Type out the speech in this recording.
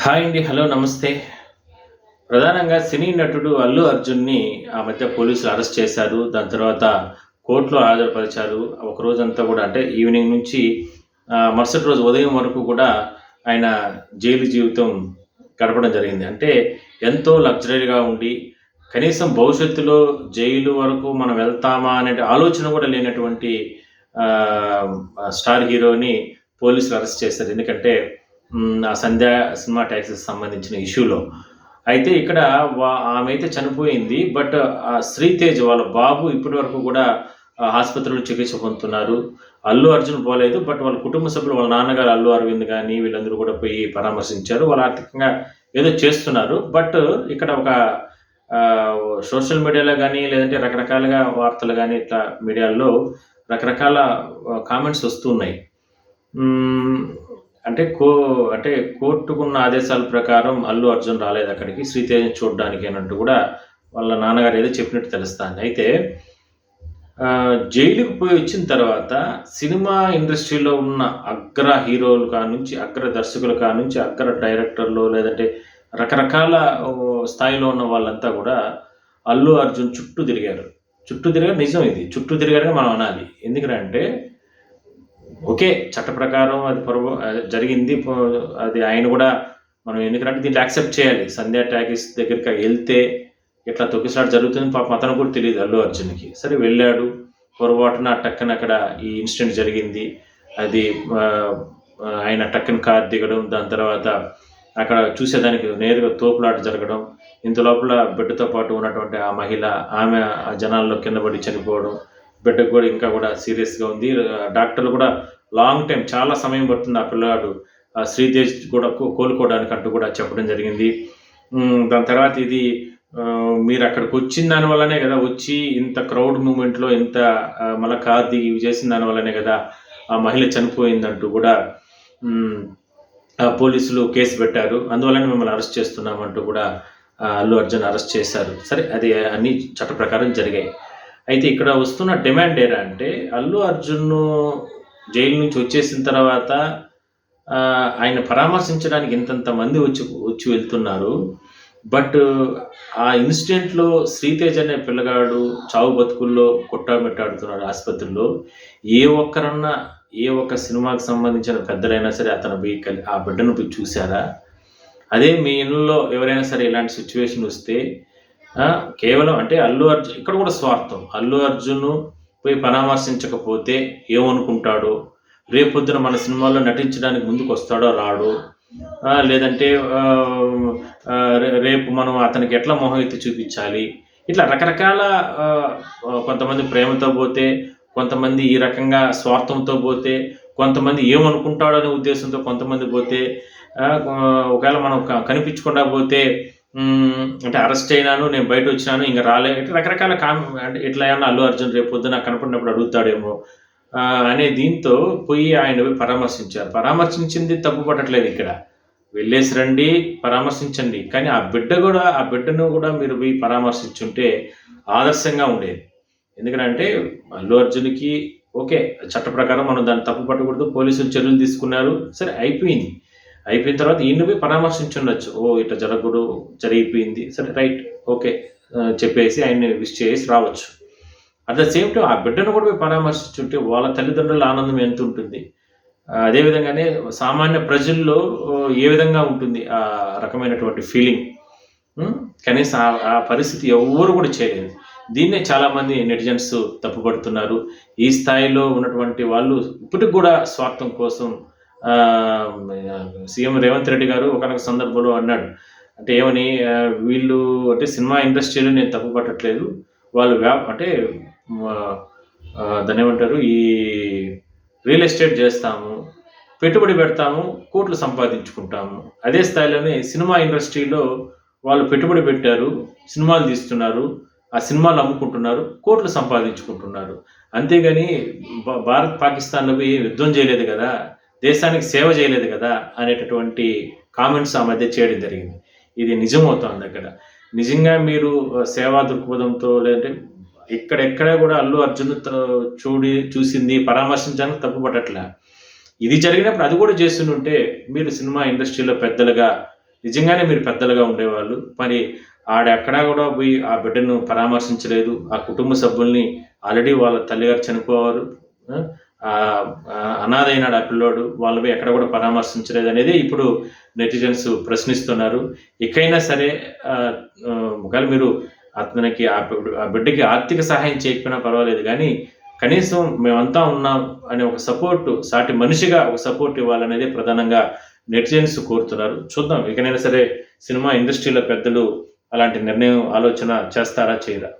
Hi అండి hello నమస్తే. ప్రధానంగా సినీ నటుడు అల్లు అర్జున్ని ఆ మధ్య పోలీసులు అరెస్ట్ చేశారు. దాని తర్వాత కోర్టులో హాజరుపరిచారు. ఒక రోజంతా కూడా అంటే ఈవినింగ్ నుంచి మరుసటి రోజు ఉదయం వరకు కూడా ఆయన జైలు జీవితం గడపడం జరిగింది. అంటే ఎంతో లగ్జరీగా ఉండి కనీసం భవిష్యత్తులో జైలు వరకు మనం వెళ్తామా అనే ఆలోచన కూడా లేనటువంటి స్టార్ హీరోని పోలీసులు అరెస్ట్ చేశారు. ఎందుకంటే సంధ్య సినిమా ట్యాక్సెస్ సంబంధించిన ఇష్యూలో. అయితే ఇక్కడ వా- ఆమె అయితే చనిపోయింది బట్ శ్రీతేజ్ వాళ్ళ బాబు ఇప్పటి వరకు కూడా ఆసుపత్రిలో చికిత్స పొందుతున్నారు. అల్లు అర్జున్ పోలేదు బట్ వాళ్ళ కుటుంబ సభ్యులు వాళ్ళ నాన్నగారు అల్లు అరవింద్ కానీ వీళ్ళందరూ కూడా పోయి పరామర్శించారు వాళ్ళు ఆర్థికంగా ఏదో చేస్తున్నారు. బట్ ఇక్కడ ఒక సోషల్ మీడియాలో కానీ లేదంటే రకరకాలుగా వార్తలు కానీ ఇట్లా మీడియాల్లో రకరకాల కామెంట్స్ వస్తున్నాయి అంటే కో అంటే కోర్టుకున్న ఆదేశాల ప్రకారం అల్లు అర్జున్ రాలేదు అక్కడికి శ్రీతేజ్ చూడడానికి అన్నట్టు కూడా వాళ్ళ నాన్నగారు ఏదో చెప్పినట్టు తెలుస్తాను అయితే జైలుకు పోయి వచ్చిన తర్వాత సినిమా ఇండస్ట్రీలో ఉన్న అగ్ర హీరోలు కానుంచి అగ్ర దర్శకులు కానుంచి అగ్ర డైరెక్టర్లు లేదంటే రకరకాల స్థాయిలో ఉన్న వాళ్ళంతా కూడా అల్లు అర్జున్ చుట్టూ తిరిగారు. చుట్టూ తిరిగారు నిజం ఇది. చుట్టూ తిరిగారని మనం అనాలి. ఎందుకంటే ఓకే చట్ట ప్రకారం అది పొరపా జరిగింది. అది ఆయన కూడా మనం ఎందుకంటే దీన్ని యాక్సెప్ట్ చేయాలి. సంధ్యా ట్యాకిస్ దగ్గరికి వెళ్తే ఇట్లా తొక్కిసలాట జరుగుతుంది పాపం అతను కూడా తెలియదు అల్లు అర్జున్కి. సరే వెళ్ళాడు. పొరపాటున టక్కన అక్కడ ఈ ఇన్సిడెంట్ జరిగింది. అది ఆయన టక్కన కార్ దిగడం దాని తర్వాత అక్కడ చూసేదానికి నేరుగా తోపులాట జరగడం. ఇంత లోపల బిడ్డతో పాటు ఉన్నటువంటి ఆ మహిళ ఆమె ఆ జనాల్లో కింద పడి చనిపోవడం. బిడ్డకు కూడా ఇంకా కూడా సీరియస్గా ఉంది. డాక్టర్లు కూడా లాంగ్ టైం చాలా సమయం పడుతుంది ఆ పిల్లవాడు ఆ శ్రీతేజ్ కూడా కోలుకోవడానికి అంటూ కూడా చెప్పడం జరిగింది. దాని తర్వాత ఇది మీరు అక్కడికి వచ్చిన దానివల్లనే కదా వచ్చి ఇంత క్రౌడ్ మూమెంట్లో ఇంత మళ్ళీ కార్ దిగి ఇవి చేసిన దానివల్లనే కదా ఆ మహిళ చనిపోయిందంటూ కూడా ఆ పోలీసులు కేసు పెట్టారు. అందువల్లనే మిమ్మల్ని అరెస్ట్ చేస్తున్నామంటూ కూడా అల్లు అర్జున్ అరెస్ట్ చేశారు. సరే అది అన్ని చట్ట ప్రకారం జరిగాయి. అయితే ఇక్కడ వస్తున్న డిమాండ్ ఏరా అంటే అల్లు అర్జున్ జైలు నుంచి వచ్చేసిన తర్వాత ఆయన పరామర్శించడానికి ఇంతంత మంది వచ్చి వచ్చి వెళ్తున్నారు. బట్ ఆ ఇన్సిడెంట్లో శ్రీతేజ్ అనే పిల్లగాడు చావు బతుకుల్లో కొట్టామెట్టాడుతున్నాడు ఆసుపత్రిలో. ఏ ఒక్కరన్నా ఏ ఒక్క సినిమాకి సంబంధించిన పెద్దలైనా సరే అతను పోయి ఆ బిడ్డను పోయి చూసారా అదే మీ ఇళ్ళలో ఎవరైనా సరే ఇలాంటి సిచ్యువేషన్ వస్తే కేవలం అంటే అల్లు అర్జున్ ఇక్కడ కూడా స్వార్థం. అల్లు అర్జున్ పోయి పరామర్శించకపోతే ఏమనుకుంటాడో? రేపొద్దున మన సినిమాలో నటించడానికి ముందుకు వస్తాడో రాడు లేదంటే రేపు మనం అతనికి ఎట్లా మొహం ఎత్తి చూపించాలి? ఇట్లా రకరకాల కొంతమంది ప్రేమతో పోతే కొంతమంది ఈ రకంగా స్వార్థంతో పోతే కొంతమంది ఏమనుకుంటాడో అనే ఉద్దేశంతో కొంతమంది పోతే ఒకవేళ మనం కనిపించకుండా పోతే అంటే అరెస్ట్ అయినాను నేను బయట వచ్చినాను ఇంకా రాలే. ఇట్లా రకరకాల కామ్ అంటే ఇట్లా ఏమన్నా అల్లు అర్జున్ రేపు పొద్దున కనపడినప్పుడు అడుగుతాడేమో. అనే దీంతో పోయి ఆయన పోయి పరామర్శించారు. పరామర్శించింది తప్పు పట్టట్లేదు ఇక్కడ. వెళ్ళేసి రండి పరామర్శించండి. కానీ ఆ బిడ్డ కూడా ఆ బిడ్డను కూడా మీరు పోయి పరామర్శించుంటే ఆదర్శంగా ఉండేది. ఎందుకంటే అల్లు అర్జున్కి ఓకే చట్ట ప్రకారం మనం దాన్ని తప్పు పట్టకూడదు పోలీసులు చర్యలు తీసుకున్నారు. సరే అయిపోయింది. అయిపోయిన తర్వాత ఈయన పోయి పరామర్శించుండొచ్చు. ఓ ఇట్లా జరగకూడదు జరిగిపోయింది. సరే రైట్ ఓకే చెప్పేసి ఆయన్ని విష్ చేసి రావచ్చు. అట్ ద సేమ్ టైం ఆ బిడ్డను కూడా పోయి పరామర్శించుంటే వాళ్ళ తల్లిదండ్రుల ఆనందం ఎంత ఉంటుంది? అదేవిధంగానే సామాన్య ప్రజల్లో ఏ విధంగా ఉంటుంది ఆ రకమైనటువంటి ఫీలింగ్ కనీసం ఆ- పరిస్థితి ఎవ్వరు కూడా చేయలేదు. దీన్నే చాలామంది నెటిజన్స్ తప్పుపడుతున్నారు. ఈ స్థాయిలో ఉన్నటువంటి వాళ్ళు ఇప్పటికి కూడా స్వార్థం కోసం సీఎం రేవంత్ రెడ్డి గారు ఒకనొక సందర్భంలో అన్నాడు. అంటే ఏమని వీళ్ళు అంటే సినిమా ఇండస్ట్రీలో నేను తప్పు పట్టట్లేదు. వాళ్ళు వ్యా అంటే ఆ, దాన్ని ఏమంటారు ఈ రియల్ ఎస్టేట్ చేస్తాము పెట్టుబడి పెడతాము కోట్లు సంపాదించుకుంటాము. అదే స్థాయిలోనే సినిమా ఇండస్ట్రీలో వాళ్ళు పెట్టుబడి పెట్టారు సినిమాలు తీస్తున్నారు ఆ సినిమాలు అమ్ముకుంటున్నారు కోట్లు సంపాదించుకుంటున్నారు. అంతేగాని భారత్ పాకిస్తాన్లో పోయి యుద్ధం చేయలేదు కదా. దేశానికి సేవ చేయలేదు కదా అనేటటువంటి కామెంట్స్ ఆ మధ్య చేయడం జరిగింది. ఇది నిజమవుతోంది అక్కడ. నిజంగా మీరు సేవా దృక్పథంతో లేదంటే ఇక్కడెక్కడ కూడా అల్లు అర్జున్ చూడి చూసింది పరామర్శించడానికి తప్పుపట్టట్లే. ఇది జరిగినప్పుడు అది కూడా చేస్తుంటే మీరు సినిమా ఇండస్ట్రీలో పెద్దలుగా నిజంగానే మీరు పెద్దలుగా ఉండేవాళ్ళు. మరి ఆడెక్కడా కూడా పోయి ఆ బిడ్డను పరామర్శించలేదు. ఆ కుటుంబ సభ్యుల్ని ఆల్రెడీ వాళ్ళ తల్లిగారు చనిపోవారు. అనాథైనాడు ఆ, పిల్లోడు వాళ్ళవి ఎక్కడ కూడా పరామర్శించలేదు అనేది ఇప్పుడు నెటిజన్స్ ప్రశ్నిస్తున్నారు. ఇకైనా సరే ఒకవేళ మీరు అతనికి ఆ ఆ బిడ్డకి ఆర్థిక సహాయం చేయకపోయినా పర్వాలేదు కానీ కనీసం మేమంతా ఉన్నాం అనే ఒక సపోర్ట్ సాటి మనిషిగా ఒక సపోర్ట్ ఇవ్వాలనేది ప్రధానంగా నెటిజన్స్ కోరుతున్నారు. చూద్దాం ఇకనైనా సరే సినిమా ఇండస్ట్రీలో పెద్దలు అలాంటి నిర్ణయం ఆలోచన చేస్తారా చేయరా?